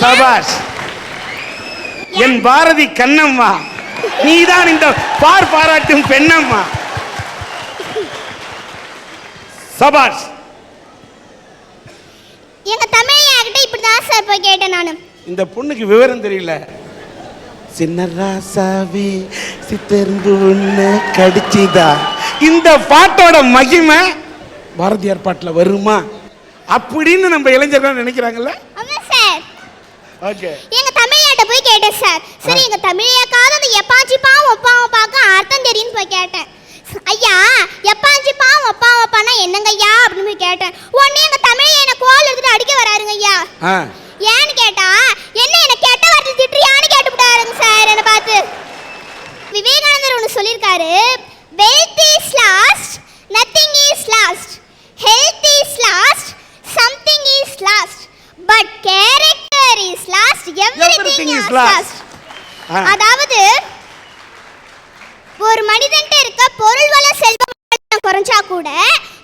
சபாஷ். என் பாரதி கண்ணம்மா. நீதான் இந்த பார் பாராட்டும் பெண்ணம்மா. சபாஷ். எங்க தமிழையா கிட்ட இப்படிதான் சார் போய் கேட்டேன் நானு. இந்த பொண்ணுக்கு விவரம் தெரியல. சின்ன ராசாவே சித்தருந்து உன்னை கடிச்சுதா. இந்த பாட்டோட மகிமை பாரதியார் பாட்டுல வருமா? அப்படின்னு நம்ம இளைஞர்கள் நினைக்கிறாங்கல்ல? ஓகே எங்க தமிழையாட்ட போய் கேட்டேன் சார் சரி எங்க தமிழையாக்காவது அந்த எப்பாச்சி பாவம் ஒப்பாவும் பார்க்க அர்த்தம் தெரியும்னு போய் கேட்டேன். ஐயா எப்பாச்சி பாவம் ஒப்பாவும் ஒப்பானா என்னங்க ஐயா அப்படின்னு போய் கேட்டேன். உடனே எங்க தமிழையா என்ன கோல் எடுத்துட்டு அடிக்க வராருங்க ஐயா. ஏன்னு கேட்டா என்ன என்ன கெட்ட வார்த்தை திட்டுறியான்னு கேட்டுவிட்டாருங்க சார் என்னை பார்த்து. விவேகானந்தர் ஒன்று சொல்லியிருக்காரு wealth is lost nothing is lost health is lost something is lost but character is lost everything is. Lost. அதாவது ஒரு மனிதன்ட்ட இருக்க பொருள் வள செல்வம் குறைஞ்சா கூட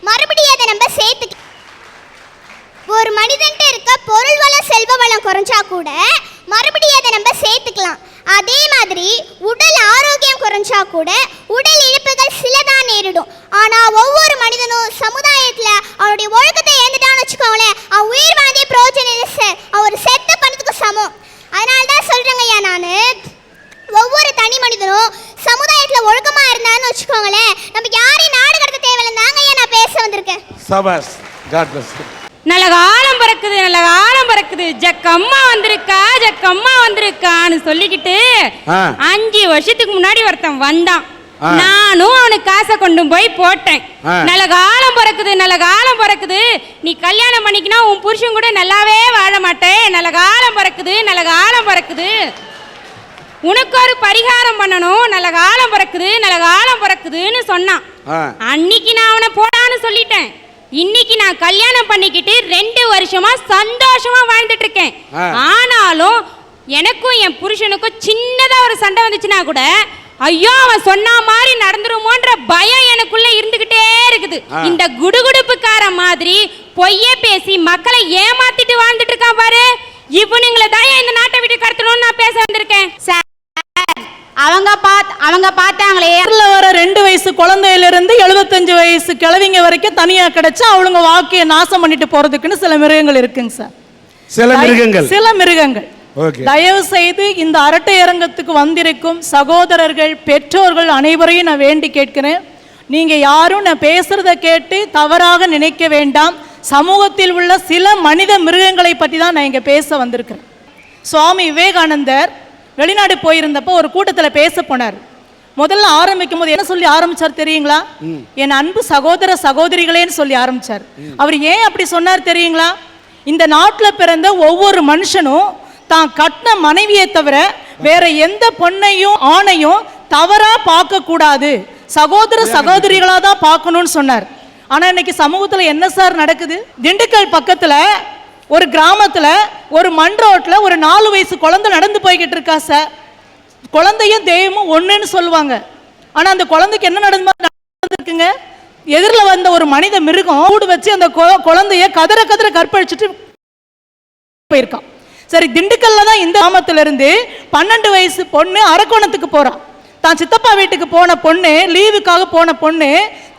மறுபடியும் அதை நம்ம சேர்த்து ஒரு மனிதன்ட்ட இருக்க பொருள் வள செல்வ வளம் குறைஞ்சா கூட மறுபடியும் அதை நம்ம சேர்த்துக்கலாம். அதே மாதிரி உடல் ஆரோக்கியம் குறைஞ்சா கூட உடல் இழப்புகள் சிலதான் நேரிடும். ஆனா ஒவ்வொரு மனிதனும் சமுதாயத்துல அவனுடைய ஒழுக்கத்தை இழந்துட்டான்னு வச்சுக்கோங்களேன் அவன் உயிர் வாழ்ந்தே பிரயோஜனம் இல்லை சார் அவர் செத்த பணத்துக்கு சமம் அதனால தான் சொல்றேங்க ஐயா நான் ஒவ்வொரு தனி மனிதனும் சமுதாயத்துல ஒழுக்கமா இருந்தான்னு வச்சுக்கோங்களேன் நம்ம யாரையும் நாடு கடத்த தேவையில்லை தாங்க ஐயா நான் பேச சபாஷ் காட் பிளஸ் நல்ல காலம் பிறக்குது நல்ல காலம் பிறக்குது. ஜக்கம்மா வந்திருக்கா ஜக்கம்மா வந்திருக்கான்னு சொல்லிக்கிட்டு. அஞ்சு வருஷத்துக்கு முன்னாடி ஒருத்தன் வந்தான். நானும் அவனுக்கு காசை கொண்டு போய் போட்டேன். நல்ல காலம் பிறக்குது நல்ல காலம் பிறக்குது. நீ கல்யாணம் பண்ணிக்கினா உன் புருஷன் கூட நல்லாவே வாழ மாட்டேன். நல்ல காலம் பிறக்குது நல்ல காலம் பிறக்குது. உனக்கு ஒரு பரிகாரம் பண்ணணும். நல்ல காலம் பிறக்குது நல்ல காலம் பிறக்குதுன்னு சொன்னான். அன்னைக்கு நான் அவனை போடான்னு சொல்லிட்டேன். இன்னைக்கு நான் கல்யாணம் பண்ணிக்கிட்டு ரெண்டு வருஷமா சந்தோஷமா வாழ்ந்துட்டு இருக்கேன். ஆனாலும் எனக்கும் என் புருஷனுக்கும் சின்னதா ஒரு சண்டை வந்துச்சுன்னா கூட ஐயோ அவன் சொன்ன மாதிரி நடந்துருமோன்ற பயம் எனக்குள்ள இருந்துகிட்டே இருக்குது. இந்த குடுகுடுப்புக்கார மாதிரி பொய்ய பேசி மக்களை ஏமாத்திட்டு வாழ்ந்துட்டு இருக்கான் பாரு இவனுங்களை தான் இந்த நாட்டை விட்டு கடத்தணும்னு நான் பேச வந்திருக்கேன் சார் அவங்க பாத் அவங்க பார்த்தாங்களே. ஊர்ல வர ரெண்டு வயசு குழந்தையில இருந்து எழுபத்தஞ்சு வயசு கிழவிங்க வரைக்கும் தனியா கிடைச்சு அவளுங்க வாழ்க்கையை நாசம் பண்ணிட்டு போறதுக்குன்னு சில மிருகங்கள் இருக்குங்க சார். சில மிருகங்கள். சில மிருகங்கள். ஓகே. தயவு செய்து இந்த அரட்டை அரங்கத்துக்கு வந்திருக்கும் சகோதரர்கள் பெற்றோர்கள் அனைவரையும் நான் வேண்டி கேட்கிறேன். நீங்க யாரும் நான் பேசுறத கேட்டு தவறாக நினைக்க வேண்டாம். சமூகத்தில் உள்ள சில மனித மிருகங்களை பற்றி தான் நான் இங்க பேச வந்திருக்கிறேன். சுவாமி விவேகானந்தர் வெளிநாடு போயிருந்தப்போ ஒரு கூட்டத்தில் பேச போனார். முதல்ல ஆரம்பிக்கும் போது என்ன சொல்லி ஆரம்பிச்சார் தெரியுங்களா? என் அன்பு சகோதர சகோதரிகளேன்னு சொல்லி ஆரம்பிச்சார். அவர் ஏன் அப்படி சொன்னார் தெரியுங்களா? இந்த நாட்டில் பிறந்த ஒவ்வொரு மனுஷனும் தான் கட்டின மனைவியை தவிர வேற எந்த பொண்ணையும் ஆணையும் தவறா பார்க்க கூடாது சகோதர சகோதரிகளா தான் பார்க்கணும்னு சொன்னார். ஆனா இன்னைக்கு சமூகத்துல என்ன சார் நடக்குது? திண்டுக்கல் பக்கத்துல ஒரு கிராமத்தில் ஒரு மண் ரோட்டில் ஒரு நாலு வயசு குழந்தை நடந்து போய்கிட்டு இருக்கா சார் குழந்தையும் தெய்வமும் ஒன்றுன்னு சொல்லுவாங்க. ஆனால் அந்த குழந்தைக்கு என்ன நடந்து நடந்துருக்குங்க? எதிரில் வந்த ஒரு மனித மிருகம் கூடு வச்சு அந்த குழந்தைய கதற கதற கற்பழிச்சிட்டு போயிருக்கான். சரி திண்டுக்கல்ல தான் இந்த கிராமத்திலிருந்து பன்னெண்டு வயசு பொண்ணு அரக்கோணத்துக்கு போகிறான் தான் சித்தப்பா வீட்டுக்கு போன பொண்ணு லீவுக்காக போன பொண்ணு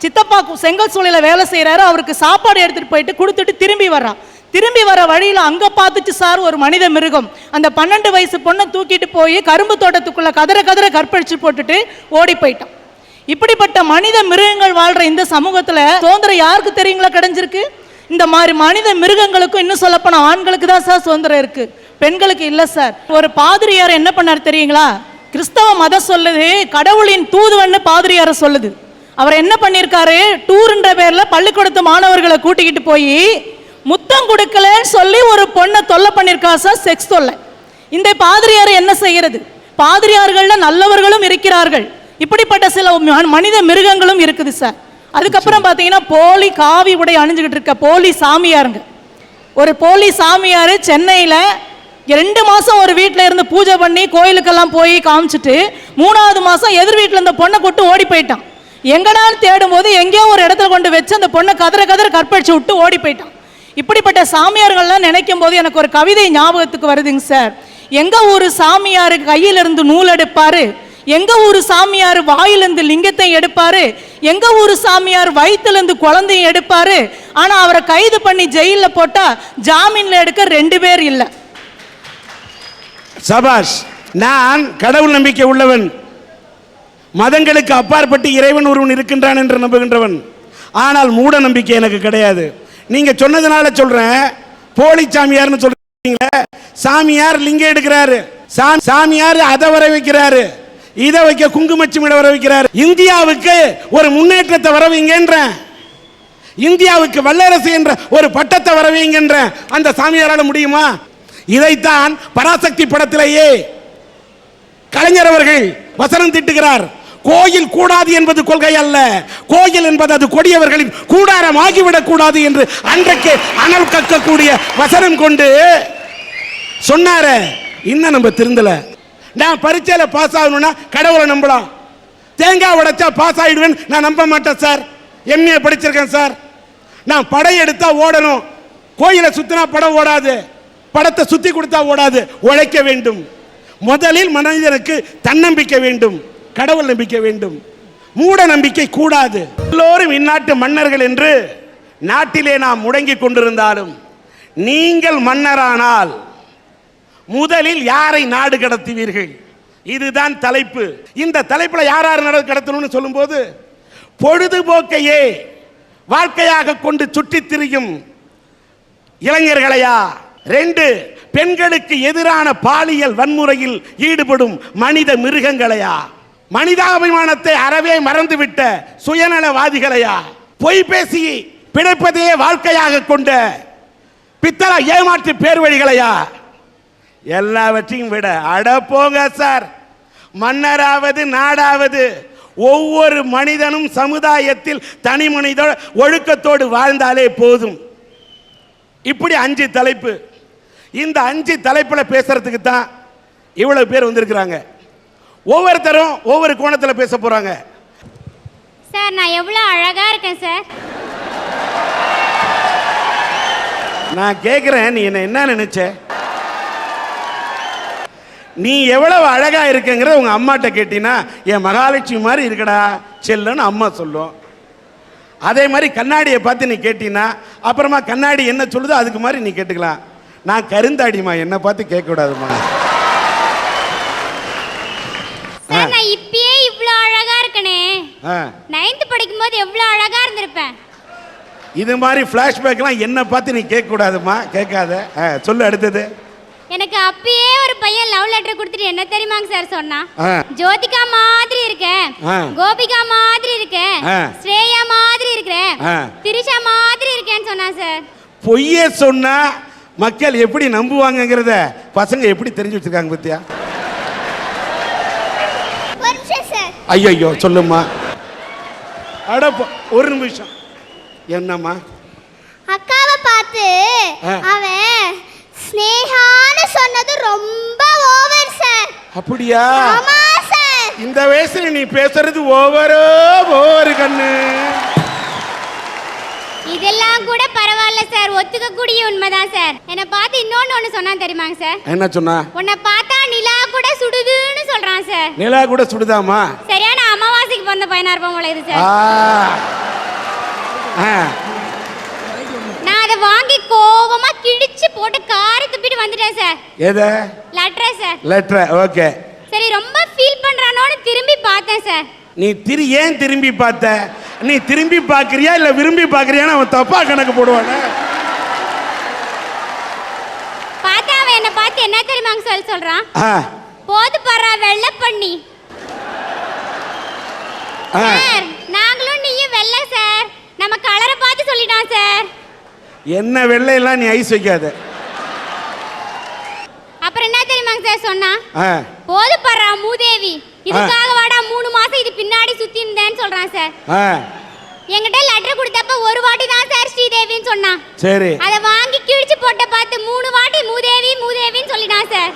சித்தப்பா செங்கல் சூளையில வேலை செய்கிறாரு அவருக்கு சாப்பாடு எடுத்துகிட்டு போயிட்டு கொடுத்துட்டு திரும்பி வர்றான். திரும்பி வர வழியில் அங்கே பார்த்துச்சு சார் ஒரு மனித மிருகம். அந்த பன்னெண்டு வயசு பொண்ணை தூக்கிட்டு போய் கரும்பு தோட்டத்துக்குள்ளே கதற கதற கற்பழிச்சு போட்டுட்டு ஓடி போயிட்டான். இப்படிப்பட்ட மனித மிருகங்கள் வாழ்கிற இந்த சமூகத்தில் சுதந்திரம் யாருக்கு தெரியுங்களா கிடைஞ்சிருக்கு? இந்த மாதிரி மனித மிருகங்களுக்கும் இன்னும் சொல்லப்போனால் ஆண்களுக்கு தான் சார் சுதந்திரம் இருக்குது பெண்களுக்கு இல்லை சார். ஒரு பாதிரியார் என்ன பண்ணார் தெரியுங்களா? கிறிஸ்தவ மதம் சொல்லுது கடவுளின் தூதுவன்னு பாதிரியார சொல்லுது. அவர் என்ன பண்ணியிருக்காரு? டூர்ன்ற பேரில் பள்ளிக்கூடத்து மாணவர்களை கூட்டிக்கிட்டு போய் முத்தம் கொடுக்கலன்னு சொல்லி ஒரு பொண்ணை தொல்லை பண்ணியிருக்கா சார்? செக்ஸ் தொல்லை. இந்த பாதிரியார் என்ன செய்கிறது? பாதிரியார்கள்ல நல்லவர்களும் இருக்கிறார்கள். இப்படிப்பட்ட சில மனித மிருகங்களும் இருக்குது சார். அதுக்கப்புறம் பார்த்தீங்கன்னா போலி காவி உடை அணிஞ்சுக்கிட்டு இருக்க போலி சாமியாருங்க. ஒரு போலி சாமியார் சென்னையில் ரெண்டு மாதம் ஒரு வீட்டில் இருந்து பூஜை பண்ணி கோயிலுக்கெல்லாம் போய் காமிச்சிட்டு மூணாவது மாதம் எதிர் வீட்டில் இந்த பொண்ணை கொட்டு ஓடி போயிட்டான். எங்கடான்னு தேடும் போது எங்கேயோ ஒரு இடத்துல கொண்டு வச்சு அந்த பொண்ணை கதற கதற கற்பழிச்சு விட்டு ஓடி போயிட்டான். இப்படிப்பட்ட சாமியார்கள்லாம் நினைக்கும் போது எனக்கு ஒரு கவிதை ஞாபகத்துக்கு வருதுங்க சார். எங்க ஒரு சாமியார் கையிலிருந்து நூல் எடுப்பாரு? எங்க ஒரு சாமியார் வாயிலிருந்து லிங்கத்தை எடுப்பாரு? எங்க ஊர் சாமியார் வயிற்றுலேருந்து குழந்தையும் எடுப்பாரு? ஆனா அவரை கைது பண்ணி ஜெயிலில் போட்டா ஜாமீன்ல எடுக்க ரெண்டு பேர் இல்லை. சபாஷ் நான் கடவுள் நம்பிக்கை உள்ளவன். மதங்களுக்கு அப்பாற்பட்டு இறைவன் ஒருவன் இருக்கின்றான் என்று நம்புகின்றவன். ஆனால் மூட நம்பிக்கை எனக்கு கிடையாது. நீங்க சொன்னதுனால சொல்றேன். போலி சாமியார்னு சொல்றீங்களே சாமியார் லிங்கம் எடுக்கிறாரு. சா- சாமியார் அதை வர வைக்கிறாரு. இதை வைக்க குங்குமச்சிமிட வர வைக்கிறார். இந்தியாவுக்கு ஒரு முன்னேற்றத்தை வரவீங்கன்ற இந்தியாவுக்கு வல்லரசு என்ற ஒரு பட்டத்தை வரவீங்கன்ற அந்த சாமியாரால முடியுமா? இதைத்தான் பராசக்தி படத்திலேயே கலைஞர் அவர்கள் வசனம் திட்டுகிறார். கோயில் கூடாது என்பது கொள்கை அல்ல. கோயில் என்பது அது கொடியவர்களின் கூடாரம் ஆகிவிடக் கூடாது என்று அன்றைக்கு அனல் கக்கக்கூடிய வசனம் கொண்டு சொன்னாரே. இன்னும் நம்ம திருந்தல. நான் பரீட்சையில பாஸ் ஆகணும்னா கடவுளை நம்பலாம். தேங்காய் உடைச்சா பாஸ் ஆகிடுவேன் நான் நம்ப மாட்டேன் சார். எம்ஏ படிச்சிருக்கேன் சார். நான் படம் ஓடணும். கோயிலை சுத்தினா படம் ஓடாது. படத்தை சுத்தி கொடுத்தா ஓடாது. உழைக்க வேண்டும். முதலில் மனிதனுக்கு தன்னம்பிக்கை வேண்டும். கடவுள் நம்பிக்கை வேண்டும். மூட நம்பிக்கை கூடாது. எல்லோரும் இந்நாட்டு மன்னர்கள் என்று நாட்டிலே நாம் முடங்கி கொண்டிருந்தாலும் நீங்கள் மன்னரானால் முதலில் யாரை நாடு கடத்துவீர்கள்? இதுதான் தலைப்பு. இந்த தலைப்பில் யார் யார் நாடு கடத்தணும்னு சொல்லும்போது பொழுதுபோக்கையே வாழ்க்கையாக கொண்டு சுற்றித் திரியும் இளைஞர்களையா? ரெண்டு பெண்களுக்கு எதிரான பாலியல் வன்முறையில் ஈடுபடும் மனித மிருகங்களையா? மனிதாபிமானத்தை அறவே மறந்துவிட்ட சுயநலவாதிகளையா? பொய் பேசி பிழைப்பதையே வாழ்க்கையாக கொண்ட பித்தள ஏமாற்று பேர் வழிகளையா எல்லாவற்றையும் விட அட போங்க சார். மன்னராவது நாடாவது ஒவ்வொரு மனிதனும் சமுதாயத்தில் தனி மனித ஒழுக்கத்தோடு வாழ்ந்தாலே போதும். இப்படி அஞ்சு தலைப்பு. இந்த அஞ்சு தலைப்பில் பேசுறதுக்கு தான் இவ்வளவு பேர் வந்திருக்கிறாங்க. ஒவ்வொருத்தரும் ஒவ்வொரு கோணத்தில் பேச போறாங்க. சார் நான் எவ்வளோ அழகா இருக்கேன் சார். நான் கேட்குறேன் நீ என்ன என்ன நினைச்ச? நீ எவ்வளவு அழகா இருக்கங்கிறத உங்க அம்மாட்ட கேட்டீங்கன்னா என் மகாலட்சுமி மாதிரி இருக்கடா செல்லுன்னு அம்மா சொல்லும். அதே மாதிரி கண்ணாடியை பார்த்து நீ கேட்டீங்கன்னா அப்புறமா கண்ணாடி என்ன சொல்லுதோ அதுக்கு மாதிரி நீ கேட்டுக்கலாம். நான் கருந்தாடிமா என்னை பார்த்து கேட்கக்கூடாதுமா சார் நான் இப்பயே இவ்வளோ அழகா நைன்த் படிக்கும்போது எவ்வளோ அழகா இருந்திருப்பேன். இது மாதிரி ஃப்ளாஷ்பேக்லாம் என்னை பார்த்து நீ கேட்கக்கூடாதுமா கேட்காத. ஆ சொல்லு அடுத்தது. எனக்கு அப்பயே ஒரு பையன் லவ் லெட்டர் கொடுத்துட்டு என்ன தெரியுமாங்க சார் சொன்னா. ஜோதிகா மாதிரி இருக்கேன். கோபிகா மாதிரி இருக்கேன். ஸ்ரேயா மாதிரி இருக்கிறேன் ஆ. திரிஷா மாதிரி இருக்கேன்னு சொன்னா சார் பொய்யே சொன்னா மக்கள் எப்படி நம்புவாங்கங்கிறத பசங்க எப்படி தெரிஞ்சு வச்சிருக்காங்க பத்தியா? ஐயோ சொல்லுமா அட போ- ஒரு நிமிஷம். என்னம்மா? அக்காவை பார்த்து. அவன் ஸ்னேகான்னு சொன்னது ரொம்ப ஓவர் சார். அப்படியா? ஆமா சார். இந்த வயசுல நீ பேசுறது ஓவரோ ஓவர் கண்ணு. இதெல்லாம் கூட பரவாயில்ல சார். ஒத்துக்கக்கூடிய உண்மைதான் சார். என்னை பார்த்து இன்னொன்னு ஒன்று சொன்னான் தெரியுமாங்க சார்? என்ன சொன்னா? உன்னை பார்த்தா நிலா கூட சுடுதுன்னு சொல்றான் சார். நிலா கூட சுடுதாமா பிறந்த பையனா இருப்போம் போல இது சார். நான் அதை வாங்கி கோவமா கிழிச்சு போட்டு காரி துப்பிட்டு வந்துட்டேன் சார். எதை? லெட்டரை சார். Letter okay. சரி ரொம்ப ஃபீல் பண்றானோன்னு திரும்பி பார்த்தேன் சார். நீ திரு ஏன் திரும்பி பார்த்த? நீ திரும்பி பார்க்கறியா இல்ல விரும்பி பார்க்கறியான்னு அவன் தப்பா கணக்கு போடுவானே? பார்த்தா அவன் என்னை பார்த்து என்ன தெரியுமாங்க சொல்லி சொல்றான்? போது பர்றா வெள்ளை பண்ணி சார் நாங்களும் நீயும் வெள்ளை சார். நம்ம கலரை பார்த்து சொல்லிட்டான் சார். என்ன வெள்ளையெல்லாம் நீ ஐஸ் வைக்காத. அப்புறம் என்ன தெரியுமாங்க சார் சொன்னா? போது பர்றா மூதேவி. இதுக்காக வாடா மூணு மாசம் இது பின்னாடி சுத்தி இருந்தேன்னு சொல்றான் சார். என்கிட்ட லெட்டர் கொடுத்தப்ப ஒரு வாட்டி தான் சார் ஸ்ரீதேவின்னு சொன்னான் சரி. அதை வாங்கி கிழிச்சு போட்ட பார்த்து மூணு வாட்டி மூதேவி மூதேவின்னு சொல்லிட்டான் சார்.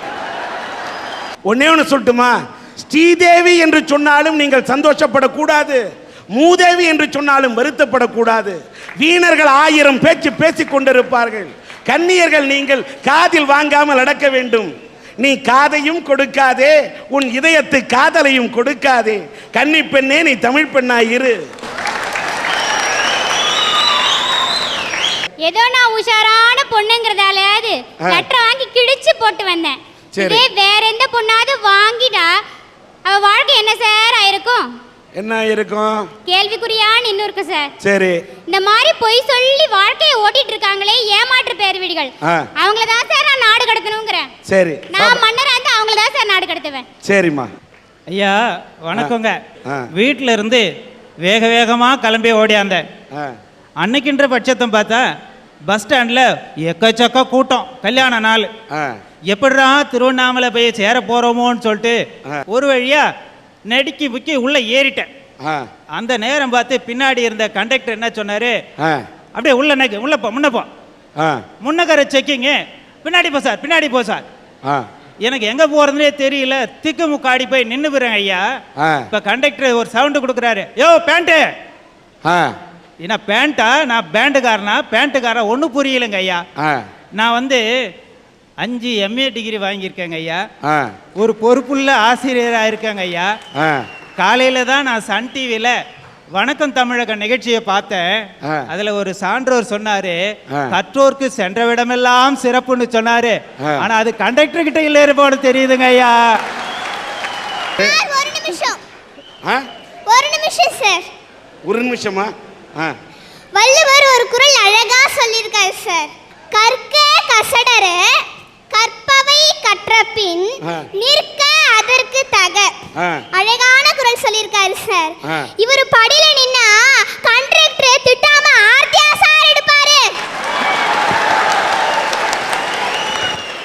ஒன்னே ஒன்று சொல்லட்டுமா? ஸ்ரீதேவி என்று சொன்னாலும் நீங்கள் சந்தோஷப்படக்கூடாது. மூதேவி என்று சொன்னாலும் வருத்தப்படக்கூடாது. வீணர்கள் ஆயிரம் பேச்சு பேசிக் கொண்டிருப்பார்கள். கன்னியர்கள் நீங்கள் காதில் வாங்காமல் அடக்க வேண்டும். நீ காதையும் கொடுக்காதே உன் இதயத்து காதலையும் கொடுக்காதே. கன்னி பெண்ணே நீ தமிழ் பெண்ணாய் இரு. ஏதோ நான் உஷாரான பொண்ணுங்கிறதாலயாவது ஆ. லெட்டர் வாங்கி கிழிச்சு போட்டு வந்தேன். இதே வேற எந்த பொண்ணாவது வாங்கிட்டா அவ வாழ்க்கை என்ன சார் ஆயிருக்கும்? என்ன இருக்கும் கேள்விக்குறியான்னு இன்னும் இருக்கு சார். சரி. இந்த மாதிரி பொய் சொல்லி வாழ்க்கையை ஓட்டிட்டு இருக்காங்களே ஏமாற்று பேர் வீடுகள். ஆ. அவங்கள தான் சார் நான் நாடு கடத்தணுங்கிறேன். சரி. நான் மன்னரா இருந்தா அவங்கள தான் சார் நாடு கடத்துவேன். சரிம்மா. ஐயா வணக்கங்க. ஆ. வீட்டில் இருந்து வேக வேகமாக கிளம்பி ஓடியாந்தேன். ஆ. அன்னைக்குன்ற பட்சத்தை பார்த்தா பஸ் ஸ்டாண்டில் எக்கச்சக்க கூட்டம் கல்யாண நாள். எப்படிடா திருவண்ணாமலை போய் சேர போகிறோமோன்னு சொல்லிட்டு. ஒரு வழியா நெடுக்கி புக்கி உள்ளே ஏறிட்டேன். அந்த நேரம் பார்த்து பின்னாடி இருந்த கண்டக்டர் என்ன சொன்னார்? அப்படியே உள்ள நெக்கு உள்ள போ முன்ன போ. ஆ. முன்னக்கரை செக்கிங்கு பின்னாடி போ சார் பின்னாடி போ சார். எனக்கு எங்கே போகிறதுனே தெரியல. திக்கு முக்காடி போய் நின்று ஐயா. ஆ. இப்போ கண்டக்டர் ஒரு சவுண்டு கொடுக்குறாரு. யோ பேண்ட்டு ஆ என்ன பேண்ட்டா? நான் பேண்டுக்காரனா பேண்ட்டுக்காரன் ஒன்றும் புரியலைங்க ஐயா. நான் வந்து அஞ்சு எம்ஏ டிகிரி வாங்கியிருக்கேங்க ஐயா. ஒரு பொறுப்புள்ள ஆசிரியராக இருக்கேங்க ஐயா. ஆ. காலையில் தான் நான் சன் டிவியில் வணக்கம் தமிழக நிகழ்ச்சியை பார்த்தேன். அதில் ஒரு சான்றோர் சொன்னாரு. கற்றோர்க்கு சென்ற விடமெல்லாம் சிறப்புன்னு சொன்னாரு. ஆனா அது கண்டக்டர் கிட்ட இல்லை போல தெரியுதுங்க ஐயா. ஒரு நிமிஷம். ஒரு நிமிஷம்? வள்ளுவர் ஒரு குறள் அழகா சொல்லியிருக்காரு சார் கற்க கசடர கற்பவை கற்றபின் ஆ. நிற்க அதற்கு தக. அழகான குறள் சொல்லியிருக்காரு சார். இவர் படியில நின்னா கண்டக்டர் திட்டாம ஆர்த்தியாசா